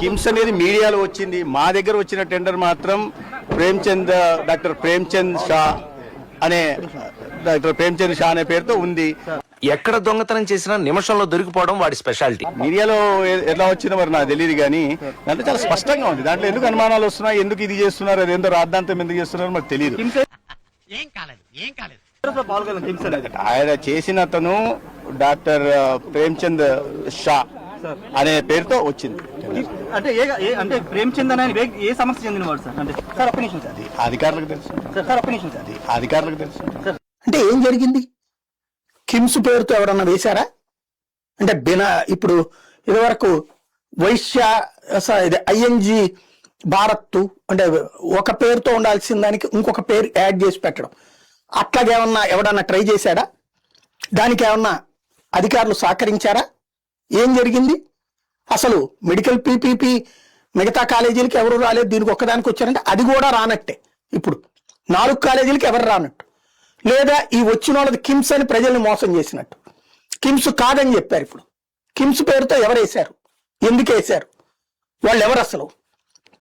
కిమ్స్ అనేది మీడియాలో వచ్చింది. మా దగ్గర వచ్చిన టెండర్ మాత్రం ప్రేమ్చంద్ డాక్టర్ ప్రేమ్చంద్ షా అనే డాక్టర్ ప్రేమ్చంద్ షా అనే పేరుతో ఉంది. ఎక్కడ దొంగతనం చేసినా నిమిషంలో దొరికిపోవడం వాడి స్పెషాలిటీ. మీడియాలో ఎలా వచ్చిందో మరి నాకు తెలియదు కానీ దాంట్లో చాలా స్పష్టంగా ఉంది. దాంట్లో ఎందుకు అనుమానాలు వస్తున్నాయి ఎందుకు ఇది చేస్తున్నారు అది ఎంతో రాద్ధాంతం ఎందుకు చేస్తున్నారు మాకు తెలియదు ఏం కాలేదు ఏం కాలేదు. ఆయన చేసిన అతను డాక్టర్ ప్రేమ్చంద్ షా అనే పేరుతో వచ్చింది. అంటే అంటే ప్రేమచంద్ అని ఏ- సమస్య చెందినవాడు సార్? అంటే సార్ ఒక్క నిమిషం సార్. అధికారులకు తెలుసు. సార్ సార్ ఒక్క నిమిషం సార్. అధికారులకు తెలుసు. అంటే ఏం జరిగింది? కిమ్స్ పేరుతో ఎవరన్నా వేశారా? అంటే బినా ఇప్పుడు ఇదివరకు వైశ్య స- ఇది ఐఎన్జి భారత్ అంటే ఒక పేరుతో ఉండాల్సిన దానికి ఇంకొక పేరు యాడ్ చేసి పెట్టడం. అట్లాగేమన్నా ఎవడన్నా ట్రై చేశాడా దానికి ఏమన్నా అధికారులు సహకరించారా? ఏం జరిగింది? అసలు మెడికల్ పీపీపీ మిగతా కాలేజీలకి ఎవరు రాలేదు? దీనికి ఒక్కదానికి వచ్చారంటే అది కూడా రానట్టే ఇప్పుడు. నాలుగు కాలేజీలకి ఎవరు రానట్టు. లేదా ఈ వచ్చిన వాళ్ళది కిమ్స్ అని ప్రజల్ని మోసం చేసినట్టు. కిమ్స్ కాదని చెప్పారు ఇప్పుడు. కిమ్స్ పేరుతో ఎవరు వేశారు ఎందుకు వేశారు వాళ్ళు ఎవరు అసలు?